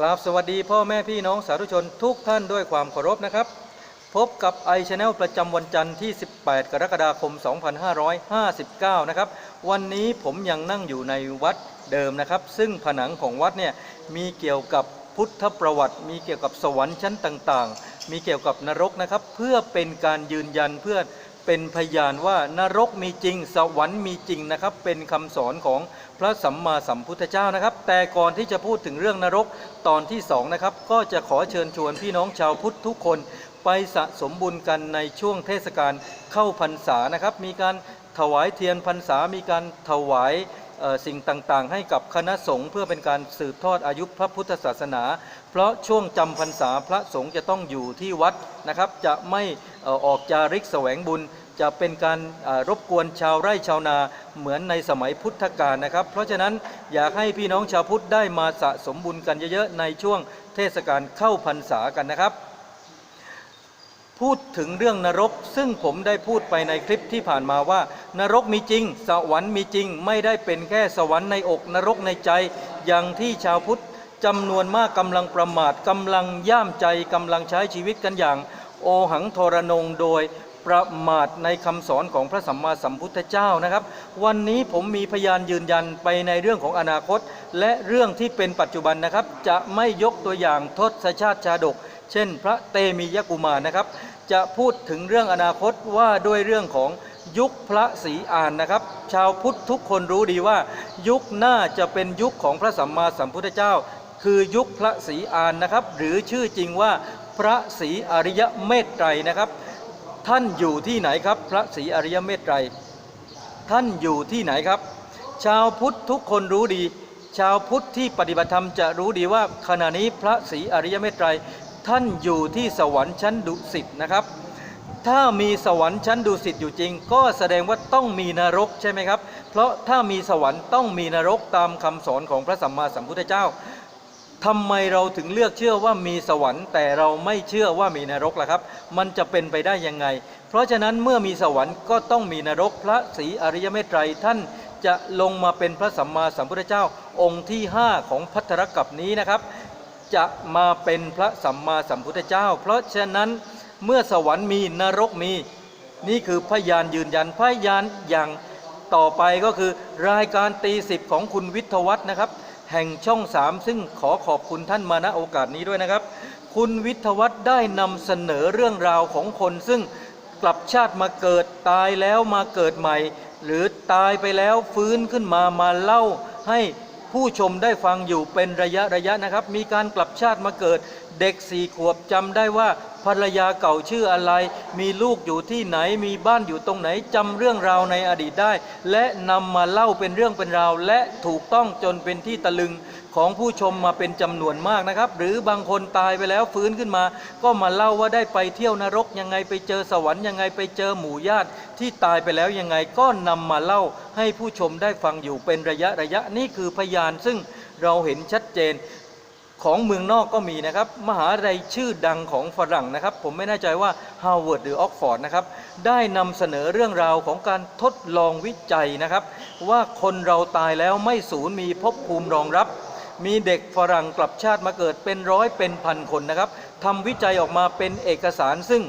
กราบสวัสดีพ่อแม่พี่น้องสาธุชนทุกท่านด้วยความเคารพนะครับ พบกับไอช n แนลประจำวันจันทร์ที่ 18 กรกฎาคม 2559 นะครับ วันนี้ผมยังนั่งอยู่ในวัดเดิมนะครับ ซึ่งผนังของวัดเนี่ยมีเกี่ยวกับพุทธประวัติ มีเกี่ยวกับสวรรค์ชั้นต่างๆ มีเกี่ยวกับนรกนะครับ เพื่อเป็นการยืนยันเพื่อ เป็นพยานว่านรกมีจริง สวรรค์มีจริงนะครับ เป็นคำสอนของพระสัมมาสัมพุทธเจ้านะครับ แต่ก่อนที่จะพูดถึงเรื่องนรกตอนที่สองนะครับก็จะขอเชิญชวนพี่น้องชาวพุทธทุกคน ไปสะสมบุญกันในช่วงเทศกาลเข้าพรรษานะครับ มีการถวายเทียนพรรษามีการถวาย สิ่งต่างๆ ให้กับคณะสงฆ์เพื่อเป็นการสืบทอดอายุพระพุทธศาสนา เพราะช่วงจำพรรษาพระสงฆ์จะต้องอยู่ที่วัดนะครับ จะไม่ออกจาริกแสวงบุญ จะเป็นการรบกวนชาวไร่ชาวนาเหมือนในสมัยพุทธกาลนะครับ เพราะฉะนั้นอยากให้พี่น้องชาวพุทธได้มาสะสมบุญกันเยอะๆในช่วงเทศกาลเข้าพรรษากันนะครับ พูดถึงเรื่องนรก ซึ่งผมได้พูดไปในคลิปที่ผ่านมาว่า นรกมีจริง สวรรค์มีจริง ไม่ได้เป็นแค่สวรรค์ในอกนรกในใจ อย่างที่ชาวพุทธจำนวนมากกำลังประมาทกำลังย่ามใจกำลังใช้ชีวิตกันอย่าง โอหังทรนงโดยประมาทในคำสอนของพระสัมมาสัมพุทธเจ้านะครับ วันนี้ผมมีพยานยืนยันไปในเรื่องของอนาคต และเรื่องที่เป็นปัจจุบันนะครับ จะไม่ยกตัวอย่างทศชาติชาดก เช่น พระเตมียกุมารนะครับ จะพูดถึงเรื่องอนาคตว่าด้วยเรื่องของยุคพระศรีอานนะครับ ชาวพุทธทุกคนรู้ดีว่า ยุคหน้าจะเป็นยุคของพระสัมมาสัมพุทธเจ้า คือยุคพระศรีอานนะครับ หรือชื่อจริงว่าพระศรีอริยเมตไตรนะครับ ท่านอยู่ที่ไหนครับ พระศรีอริยเมตไตร ท่านอยู่ที่ไหนครับ ชาวพุทธทุกคนรู้ดี ชาวพุทธที่ปฏิบัติธรรมจะรู้ดีว่าขณะนี้พระศรีอริยเมตไตร ท่านอยู่ที่สวรรค์ชั้นดุสิตนะครับ ถ้ามีสวรรค์ชั้นดุสิตอยู่จริง ก็แสดงว่าต้องมีนรกใช่ไหมครับ เพราะถ้ามีสวรรค์ต้องมีนรกตามคำสอนของพระสัมมาสัมพุทธเจ้าทำไมเราถึงเลือกเชื่อว่ามีสวรรค์ แต่เราไม่เชื่อว่ามีนรกล่ะครับ มันจะเป็นไปได้ยังไง เพราะฉะนั้นเมื่อมีสวรรค์ก็ต้องมีนรกพระศรีอริยเมตไตรท่านจะลงมาเป็นพระสัมมาสัมพุทธเจ้าองค์ที่ 5 ของพัทธรกัปนี้นะครับ จะมาเป็นพระสัมมาสัมพุทธเจ้า เพราะฉะนั้นเมื่อสวรรค์มีนรกมี นี่คือพยานยืนยันพยานอย่างต่อไปก็คือรายการตีสิบของคุณวิทวัฒนะครับ แห่งช่องสามซึ่งขอขอบคุณท่านมาณโอกาสนี้ด้วยนะครับ คุณวิทวัฒได้นำเสนอเรื่องราวของคน ซึ่งกลับชาติมาเกิดตายแล้วมาเกิดใหม่ หรือตายไปแล้วฟื้นขึ้นมามาเล่าให้ ผู้ชมได้ฟังอยู่เป็นระยะระยะนะครับ มีการกลับชาติมาเกิด เด็กสี่ขวบจำได้ว่าภรรยาเก่าชื่ออะไร มีลูกอยู่ที่ไหน มีบ้านอยู่ตรงไหนจำเรื่องราวในอดีตได้ และนำมาเล่าเป็นเรื่องเป็นราว และถูกต้องจนเป็นที่ตะลึง ของผู้ชมมาเป็นจำนวนมากนะครับ หรือบางคนตายไปแล้วฟื้นขึ้นมา ก็มาเล่าว่าได้ไปเที่ยวนรกยังไงไปเจอสวรรค์ยังไงไปเจอหมู่ญาติที่ตายไปแล้วยังไงก็นำมาเล่าให้ผู้ชมได้ฟังอยู่เป็นระยะระยะนี่คือพยานซึ่งเราเห็นชัดเจนของเมืองนอกก็มีนะครับ มหาลัยชื่อดังของฝรั่งนะครับ ผมไม่แน่ใจว่าฮาร์วาร์ดหรือออกฟอร์ดนะครับ ได้นำเสนอเรื่องราวของการทดลองวิจัยนะครับ ว่าคนเราตายแล้วไม่สูญมีภพภูมิรองรับ มีเด็กฝรั่งกลับชาติมาเกิดเป็นร้อยเป็นพันคนนะครับทำวิจัยออกมาเป็นเอกสารซึ่ง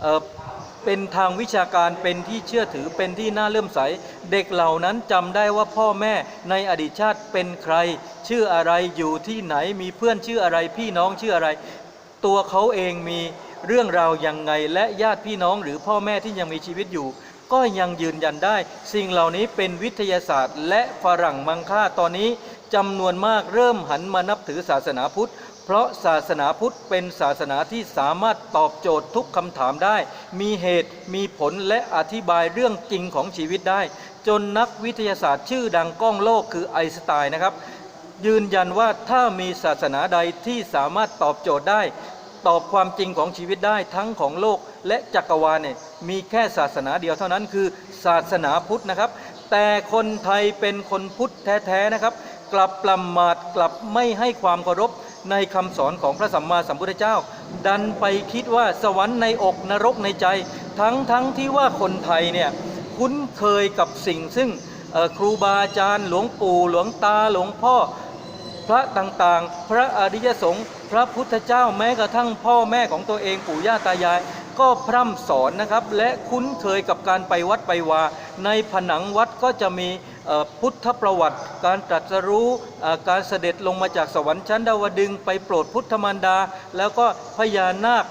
เเป็นทางวิชาการเป็นที่เชื่อถือเป็นที่น่าเลื่อมใส เด็กเหล่านั้นจำได้ว่าพ่อแม่ในอดีตชาติเป็นใคร ชื่ออะไรอยู่ที่ไหนมีเพื่อนชื่ออะไรพี่น้องชื่ออะไร ตัวเขาเองมีเรื่องราวยังไงและญาติพี่น้องหรือพ่อแม่ที่ยังมีชีวิตอยู่ ก็ยังยืนยันได้ สิ่งเหล่านี้เป็นวิทยาศาสตร์ และฝรั่งมังค่าตอนนี้ จำนวนมากเริ่มหันมานับถือศาสนาพุทธ เพราะศาสนาพุทธเป็นศาสนาที่สามารถตอบโจทย์ทุกคำถามได้ มีเหตุมีผลและอธิบายเรื่องจริงของชีวิตได้ จนนักวิทยาศาสตร์ชื่อดังก้องโลกคือไอน์สไตน์นะครับ ยืนยันว่าถ้ามีศาสนาใดที่สามารถตอบโจทย์ได้ ตอบความจริงของชีวิตได้ทั้งของโลกและจักรวาลเนี่ยมีแค่ศาสนาเดียวเท่านั้นคือศาสนาพุทธนะครับ แต่คนไทยเป็นคนพุทธแท้ๆนะครับ กลับประมาทกลับไม่ให้ความเคารพในคำสอนของพระสัมมาสัมพุทธเจ้า ดันไปคิดว่าสวรรค์ในอกนรกในใจ ทั้งทั้งที่ว่าคนไทยเนี่ยคุ้นเคยกับสิ่งซึ่งครูบาอาจารย์ หลวงปู่หลวงตาหลวงพ่อพระต่างๆ พระอริยสงฆ์พระพุทธเจ้าแม้กระทั่งพ่อแม่ของตัวเองปู่ย่าตายาย ก็พร่ำสอนนะครับ และคุ้นเคยกับการไปวัดไปวา ในผนังวัดก็จะมี พุทธประวัติ การตรัสรู้การเสด็จลงมาจากสวรรค์ชั้นดาวดึงไปโปรดพุทธมารดา แล้วก็พญานาค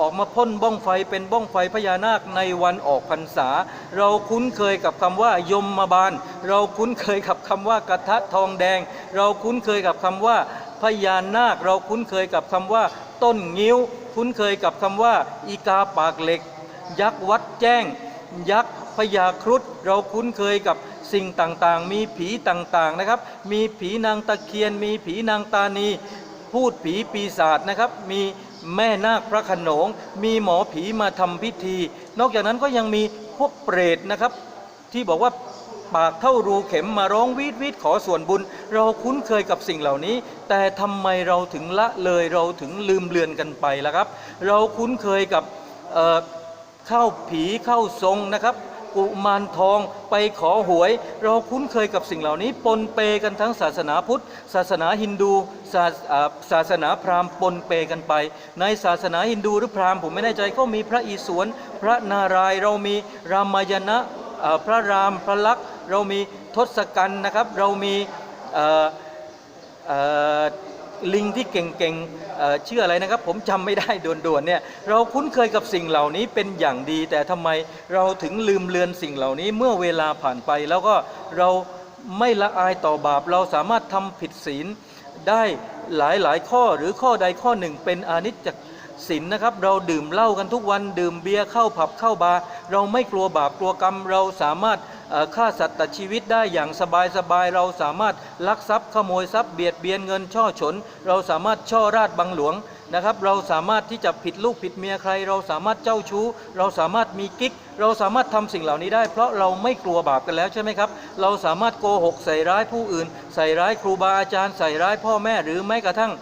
ออกมาพ่นบ้องไฟเป็นบ้องไฟพญานาคในวันออกพรรษา เราคุ้นเคยกับคำว่ายมมาบาล เราคุ้นเคยกับคำว่ากระทะทองแดง เราคุ้นเคยกับคำว่าพญานาค เราคุ้นเคยกับคำว่าต้นงิ้ว คุ้นเคยกับคำว่าอีกาปากเหล็ก ยักษ์วัดแจ้ง ยักษ์พญาครุฑเราคุ้นเคยกับ สิ่งต่างๆ มีผีต่างๆนะครับ มีผีนางตะเคียน มีผีนางตานี พูดผีปีศาจนะครับ มีแม่นาคพระขนง มีหมอผีมาทำพิธี นอกจากนั้นก็ยังมีพวกเปรตนะครับ ที่บอกว่าปากเท่ารูเข็มมาร้องวีดวีดขอส่วนบุญ เราคุ้นเคยกับสิ่งเหล่านี้ แต่ทำไมเราถึงละเลยเราถึงลืมเลือนกันไปล่ะครับ เราคุ้นเคยกับเข้าผีเข้าทรงนะครับ กุมารทอง ไปขอหวย เราคุ้นเคยกับสิ่งเหล่านี้ปนเปกันทั้งศาสนาพุทธ ศาสนาฮินดูศาสาศาสนาพราหมณ์ปนเปกันไป ในศาสนาฮินดูหรือพราหมณ์ผมไม่แน่ใจก็มีพระอิศวรพระนารายเรามีรามายณะพระรามพระลักษณ์เรามีทศกัณฐ์นะครับ เรามีเลิงที่เก่งๆเชื่ออะไรนะครับ ผมจำไม่ได้ด่วนๆเนี่ยเราคุ้นเคยกับสิ่งเหล่านี้เป็นอย่างดี แต่ทำไมเราถึงลืมเลือนสิ่งเหล่านี้เมื่อเวลาผ่านไป แล้วก็เราไม่ละอายต่อบาป เราสามารถทำผิดศีลได้หลายๆข้อหรือข้อใดข้อหนึ่งเป็นอนิจจศีลนะครับ เราดื่มเหล้ากันทุกวันดื่มเบียร์เข้าผับเข้าบาร์เราไม่กลัวบาปกลัวกรรมเราสามารถ ฆ่าสัตว์ตัดชีวิตได้อย่างสบายสบายๆเราสามารถลักทรัพย์ขโมยทรัพย์เบียดเบียนเงินช่อฉน เราสามารถช่อราดบังหลวงนะครับเราสามารถที่จะผิดลูกผิดเมียใคร เราสามารถเจ้าชู้ เราสามารถมีกิ๊ก เราสามารถทำสิ่งเหล่านี้ได้ เพราะเราไม่กลัวบาปกันแล้วใช่ไหมครับ เราสามารถโกหกใส่ร้ายผู้อื่น ใส่ร้ายครูบาอาจารย์ ใส่ร้ายพ่อแม่หรือแม้กระทั่ง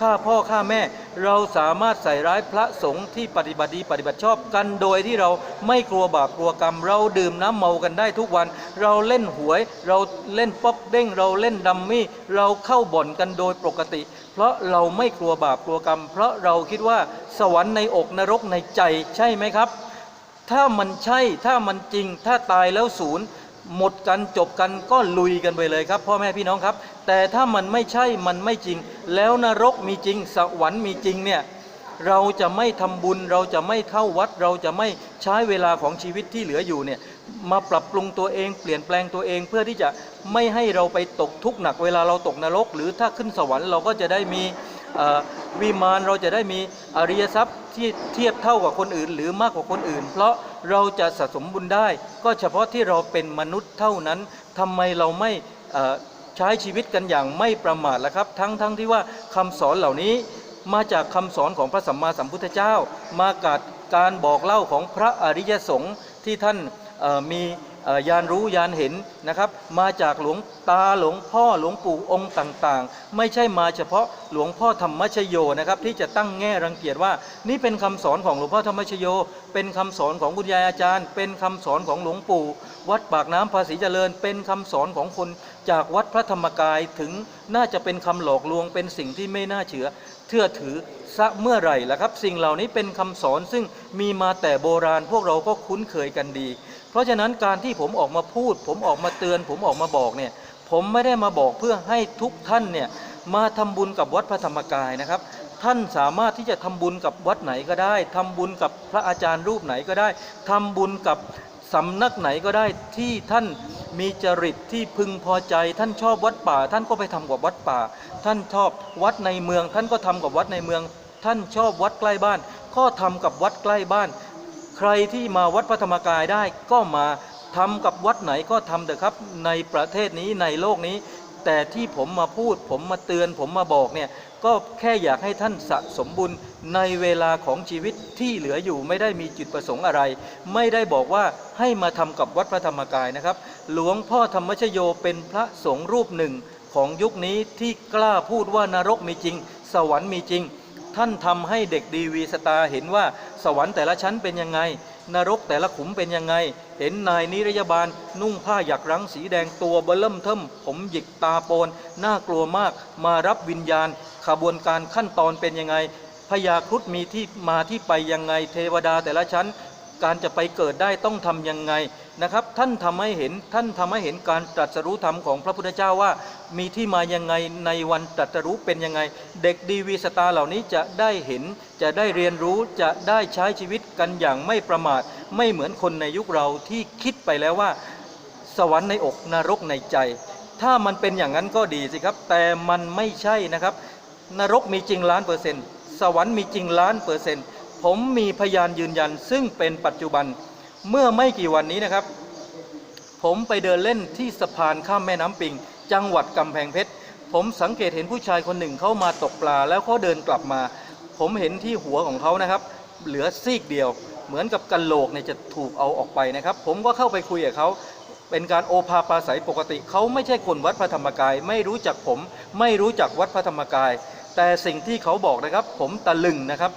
ฆ่าพ่อฆ่าแม่ เราสามารถใส่ร้ายพระสงฆ์ที่ปฏิบัติดีปฏิบัติชอบกันโดยที่เราไม่กลัวบาปกลัวกรรม เราดื่มน้ำเมากันได้ทุกวัน เราเล่นหวย เราเล่นป๊อกเด้ง เราเล่นดัมมี่ เราเข้าบ่อนกันโดยปกติ เพราะเราไม่กลัวบาปกลัวกรรม เพราะเราคิดว่าสวรรค์ในอกนรกในใจใช่ไหมครับ ถ้ามันใช่ถ้ามันจริงถ้าตายแล้วศูนย์ หมดกันจบกันก็ลุยกันไปเลยครับ พ่อแม่พี่น้องครับ แต่ถ้ามันไม่ใช่มันไม่จริง แล้วนรกมีจริง สวรรค์มีจริงเนี่ยเราจะไม่ทำบุญเราจะไม่เข้าวัด เราจะไม่ใช้เวลาของชีวิตที่เหลืออยู่เนี่ยมาปรับปรุงตัวเองเปลี่ยนแปลงตัวเองเพื่อที่จะไม่ให้เราไปตกทุกข์หนักเวลาเราตกนรก หรือถ้าขึ้นสวรรค์เราก็จะได้มีวิมานเราจะได้มีอริยทรัพย์ ที่เทียบเท่ากับคนอื่น หรือมากกว่าคนอื่น เพราะเราจะสะสมบุญได้ ก็เฉพาะที่เราเป็นมนุษย์เท่านั้นทำไมเราไม่ใช้ชีวิตกันอย่างไม่ประมาทล่ะครับ ทั้งทั้งที่ว่าคำสอนเหล่านี้มาจากคำสอนของพระสัมมาสัมพุทธเจ้า มากับการบอกเล่าของพระอริยสงฆ์ที่ท่านมี ยานรู้ยานเห็นนะครับ มาจากหลวงตาหลวงพ่อหลวงปู่องค์ต่างๆ ไม่ใช่มาเฉพาะหลวงพ่อธรรมชโยนะครับ ที่จะตั้งแง่รังเกียจว่า นี่เป็นคำสอนของหลวงพ่อธรรมชโย เป็นคำสอนของคุณยายอาจารย์ เป็นคำสอนของหลวงปู่ วัดปากน้ำภาษีเจริญ เป็นคำสอนของคนจากวัดพระธรรมกายถึงน่าจะเป็นคำหลอกลวงเป็นสิ่งที่ไม่น่าเชื่อเชื่อถือซะเมื่อไหร่ล่ะครับ สิ่งเหล่านี้เป็นคำสอนซึ่งมีมาแต่โบราณพวกเราก็คุ้นเคยกันดี ราะฉะนั้นการที่ผมออกมาพูด ผมออกมาเตือน ผมออกมาบอกเนี่ยผมไม่ได้มาบอกเพื่อให้ทุกท่านเนี่ยมาทำบุญกับวัดพระธรรมกายนะครับ ท่านสามารถที่จะทำบุญกับวัดไหนก็ได้ทำบุญกับพระอาจารย์รูปไหนก็ได้ทำบุญกับสำนักไหนก็ได้ที่ท่านมีจริตที่พึงพอใจ ท่านชอบวัดป่า ท่านก็ไปทำกับวัดป่า ท่านชอบวัดในเมือง ท่านก็ทำกับวัดในเมือง ท่านชอบวัดใกล้บ้าน ก็ทำกับวัดใกล้บ้าน ใครที่มาวัดพระธรรมกายได้ก็มาทำกับวัดไหนก็ทำเถอะครับในประเทศนี้ในโลกนี้ แต่ที่ผมมาพูด ผมมาเตือนผมมาบอกเนี่ยก็แค่อยากให้ท่านสะสมบุญในเวลาของชีวิตที่เหลืออยู่ไม่ได้มีจุดประสงค์อะไร ไม่ได้บอกว่าให้มาทำกับวัดพระธรรมกายนะครับ หลวงพ่อธรรมชโยเป็นพระสงฆ์รูปหนึ่งของยุคนี้ที่กล้าพูดว่านรกมีจริง สวรรค์มีจริง ท่านทำให้เด็กดีวีสตาเห็นว่าสวรรค์แต่ละชั้นเป็นยังไง นรกแต่ละขุมเป็นยังไง เห็นนายนิรยาบาล นุ่งผ้าหยักรั้งสีแดงตัวเบลเริ่มเทิมผมหยิกตาโปนน่ากลัวมาก มารับวิญญาณ ขบวนการขั้นตอนเป็นยังไงพญาครุฑมีที่มาที่ไปยังไง เทวดาแต่ละชั้น การจะไปเกิดได้ต้องทำยังไง นะครับท่านทำให้เห็นท่านทำให้เห็นการตรัสรู้ธรรมของพระพุทธเจ้าว่า มีที่มายังไงในวันตรัสรู้เป็นยังไง เด็กดีวีสตาเหล่านี้จะได้เห็นจะได้เรียนรู้จะได้ใช้ชีวิตกันอย่างไม่ประมาท ไม่เหมือนคนในยุคเราที่คิดไปแล้วว่า สวรรค์ในอกนรกในใจ ถ้ามันเป็นอย่างนั้นก็ดีสิครับ แต่มันไม่ใช่นะครับ นรกมีจริงล้านเปอร์เซ็นต์สวรรค์มีจริงล้านเปอร์เซ็นต์ผมมีพยานยืนยันซึ่งเป็นปัจจุบัน เมื่อไม่กี่วันนี้นะครับ ผมไปเดินเล่นที่สะพานข้ามแม่น้ำปิง จังหวัดกำแพงเพชร ผมสังเกตเห็นผู้ชายคนหนึ่งเข้ามาตกปลา แล้วเขาเดินกลับมา ผมเห็นที่หัวของเขานะครับ เหลือซีกเดียว เหมือนกับกันโหลกเนี่ยจะถูกเอาออกไปนะครับ ผมก็เข้าไปคุยกับเขาเป็นการโอภาปาศัยปกติเขาไม่ใช่คนวัดพระธรรมกาย ไม่รู้จักผม ไม่รู้จักวัดพระธรรมกาย แต่สิ่งที่เขาบอกนะครับ ผมตะลึงนะครับ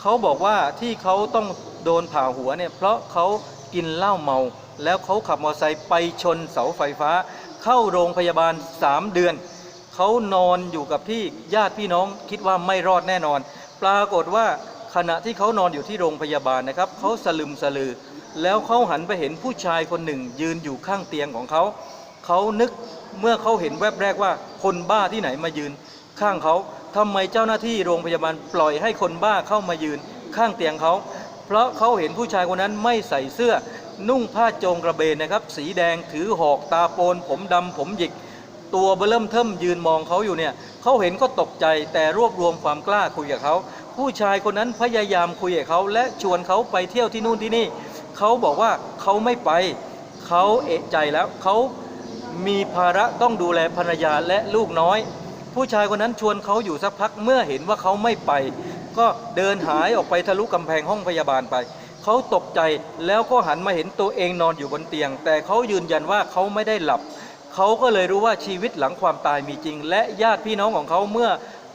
เขาบอกว่าที่เขาต้องโดนผ่าหัวเนี่ยเพราะเขากินเหล้าเมา แล้วเขาขับมอเตอร์ไซค์ไปชนเสาไฟฟ้า เข้าโรงพยาบาล 3 เดือน เขานอนอยู่กับที่ญาติพี่น้องคิดว่าไม่รอดแน่นอน ปรากฏว่าขณะที่เขานอนอยู่ที่โรงพยาบาลนะครับเขาสลึมสลือ แล้วเขาหันไปเห็นผู้ชายคนหนึ่ง ยืนอยู่ข้างเตียงของเขาเขานึกเมื่อเขาเห็นแวบแรกว่าคนบ้าที่ไหนมายืนข้างเขา ทำไมเจ้าหน้าที่โรงพยาบาลปล่อยให้คนบ้าเข้ามายืนข้างเตียงเขา เพราะเขาเห็นผู้ชายคนนั้นไม่ใส่เสื้อ นุ่งผ้าโจงกระเบนนะครับ สีแดงถือหอกตาโปน ผมดำผมหยิก ตัวเบอเริ่มเทิมยืนมองเขาอยู่เนี่ยเขาเห็นก็ตกใจแต่รวบรวมความกล้าคุยกับเขาผู้ชายคนนั้นพยายามคุยกับเขาและชวนเขาไปเที่ยวที่นู่นที่นี่ เขาบอกว่าเขาไม่ไป เขาเอะใจแล้วเขามีภาระต้องดูแลภรรยาและลูกน้อย ผู้ชายคนนั้นชวนเขาอยู่สักพักเมื่อเห็นว่าเขาไม่ไป ก็เดินหายออกไปทะลุกำแพงห้องพยาบาลไป เขาตกใจแล้วก็หันมาเห็นตัวเองนอนอยู่บนเตียง แต่เขายืนยันว่าเขาไม่ได้หลับ เขาก็เลยรู้ว่าชีวิตหลังความตายมีจริง และญาติพี่น้องของเขาเมื่อ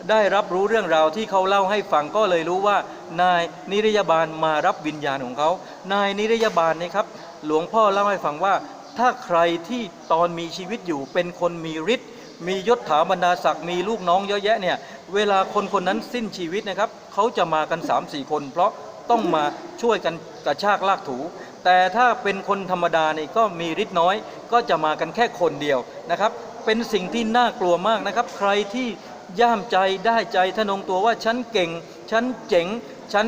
ได้รับรู้เรื่องราวที่เขาเล่าให้ฟังก็เลยรู้ว่า นายนิรยาบาลมารับวิญญาณของเขา นายนิรยาบาลนี่ครับ หลวงพ่อเล่าให้ฟังว่า ถ้าใครที่ตอนมีชีวิตอยู่เป็นคนมีฤทธิ์ มียศถาบรรดาศักดิ์มีลูกน้องเยอะแยะเนี่ยเวลาคนคนนั้นสิ้นชีวิตนะครับเขาจะมากัน 3-4 คน เพราะต้องมาช่วยกันกระชากลากถู แต่ถ้าเป็นคนธรรมดานี่ก็มีฤทธิ์น้อย ก็จะมากันแค่คนเดียวนะครับ เป็นสิ่งที่น่ากลัวมากนะครับ ใครที่ย่ามใจได้ใจทะนงตัวว่าฉันเก่ง ฉันเจ๋ง ฉัน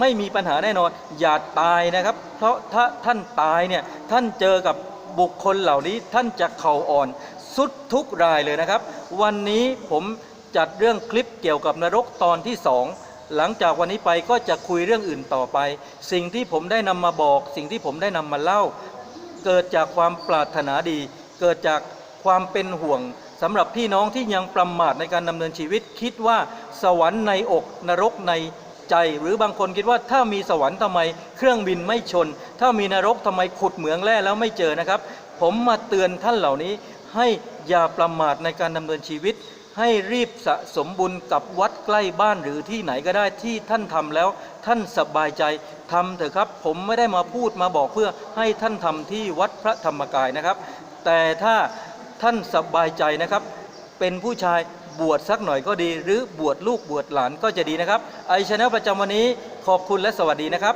ไม่มีปัญหาแน่นอน อย่าตายนะครับ เพราะถ้าท่านตายเนี่ยท่านเจอกับบุคคลเหล่านี้ท่านจะเข่าอ่อน สุดทุกรายเลยนะครับ วันนี้ผมจัดเรื่องคลิปเกี่ยวกับนรกตอนที่สองหลังจากวันนี้ไปก็จะคุยเรื่องอื่นต่อไป สิ่งที่ผมได้นำมาบอก สิ่งที่ผมได้นำมาเล่า เกิดจากความปรารถนาดี เกิดจากความเป็นห่วงสำหรับพี่น้องที่ยังประมาทในการดำเนินชีวิต คิดว่าสวรรค์ในอกนรกในใจ หรือบางคนคิดว่าถ้ามีสวรรค์ทำไม เครื่องบินไม่ชน ถ้ามีนรกทำไมขุดเหมืองแร่แล้วไม่เจอนะครับ ผมมาเตือนท่านเหล่านี้ ให้อย่าประมาทในการดำเนินชีวิต ให้รีบสะสมบุญกับวัดใกล้บ้านหรือที่ไหนก็ได้ที่ท่านทำแล้ว ท่านสบายใจทำเถอะครับ ผมไม่ได้มาพูดมาบอกเพื่อให้ท่านทำที่วัดพระธรรมกายนะครับ แต่ถ้าท่านสบายใจนะครับ เป็นผู้ชายบวชสักหน่อยก็ดี หรือบวชลูกบวชหลานก็จะดีนะครับ ไอชาแนลประจำวันนี้ขอบคุณและสวัสดีนะครับ